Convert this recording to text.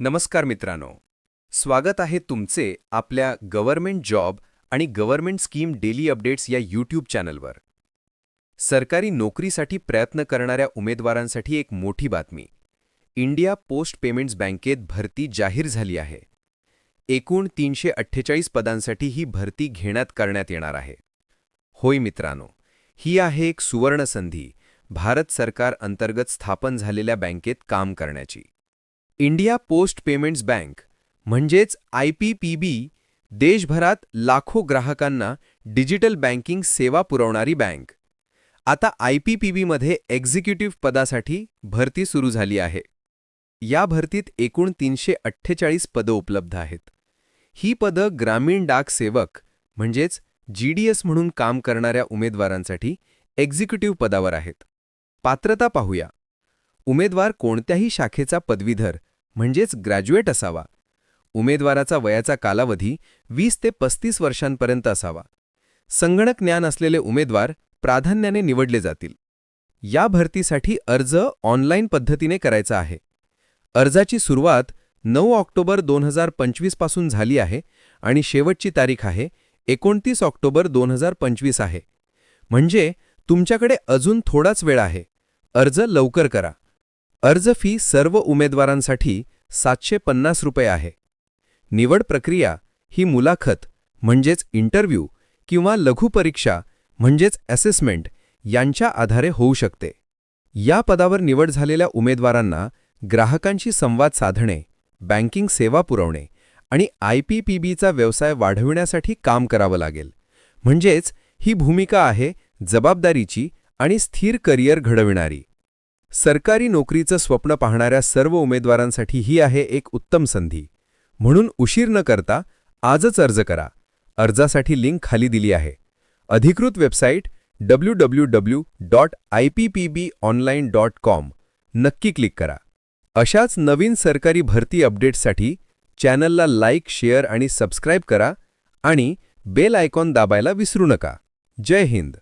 नमस्कार मित्रांनो. स्वागत आहे तुमचे आपल्या गव्हर्नमेंट जॉब आणि गव्हर्नमेंट स्कीम डेली अपडेट्स या यूट्यूब चॅनलवर. सरकारी नोकरीसाठी प्रयत्न करणाऱ्या उमेदवारांसाठी एक मोठी बातमी. इंडिया पोस्ट पेमेंट्स बँकेत भरती जाहीर झाली आहे. एकूण तीनशे अठ्ठेचाळीस पदांसाठी ही भरती घेण्यात करण्यात येणार आहे. होय मित्रांनो ही आहे एक सुवर्ण संधी भारत सरकार अंतर्गत स्थापन झालेल्या बँकेत काम करण्याची. इंडिया पोस्ट पेमेंट्स बँक म्हणजेच आय पी पी बी देशभरात लाखो ग्राहकांना डिजिटल बँकिंग सेवा पुरवणारी बँक. आता आय पी पी बीमध्ये एक्झिक्युटिव्ह पदासाठी भरती सुरू झाली आहे. या भरतीत एकूण तीनशे अठ्ठेचाळीस पदं उपलब्ध आहेत. ही पदं ग्रामीण डाक सेवक म्हणजेच जी डी एस म्हणून काम करणाऱ्या उमेदवारांसाठी एक्झिक्युटिव्ह पदावर आहेत. पात्रता पाहूया. उमेदवार कोणत्याही शाखेचा पदवीधर म्हणजेच ग्रॅज्युएट असावा. उमेदवाराचा वयाचा कालावधी वीस ते पस्तीस वर्षांपर्यंत असावा. संगणक ज्ञान असलेले उमेदवार प्राधान्याने निवडले जातील. या भरतीसाठी अर्ज ऑनलाईन पद्धतीने करायचा आहे. अर्जाची सुरुवात नऊ ऑक्टोबर दोन हजार पंचवीसपासून झाली आहे आणि शेवटची तारीख आहे एकोणतीस ऑक्टोबर दोन हजार पंचवीस आहे. म्हणजे तुमच्याकडे अजून थोडाच वेळ आहे. अर्ज लवकर करा. अर्ज फी सर्व उमेदवारांसाठी सातशे पन्नास रुपये आहे. निवड प्रक्रिया ही मुलाखत म्हणजेच इंटरव्ह्यू किंवा लघुपरीक्षा म्हणजेच असेसमेंट यांच्या आधारे होऊ शकते. या पदावर निवड झालेल्या उमेदवारांना ग्राहकांशी संवाद साधणे बँकिंग सेवा पुरवणे आणि आय पी पी बीचा व्यवसाय वाढविण्यासाठी काम करावं लागेल. म्हणजेच ही भूमिका आहे जबाबदारीची आणि स्थिर करिअर घडविणारी. सरकारी नोकरीचं स्वप्न पाहणाऱ्या सर्व उमेदवारांसाठी ही आहे एक उत्तम संधी. म्हणून उशीर न करता आजच अर्ज करा. अर्जासाठी लिंक खाली दिली आहे. अधिकृत website W W W dot I P P B online dot com नक्की क्लिक करा. अशाच नवीन सरकारी भरती अपडेट्ससाठी चॅनलला लाईक शेअर आणि सबस्क्राईब करा आणि बेल आयकॉन दाबायला विसरू नका. जय हिंद.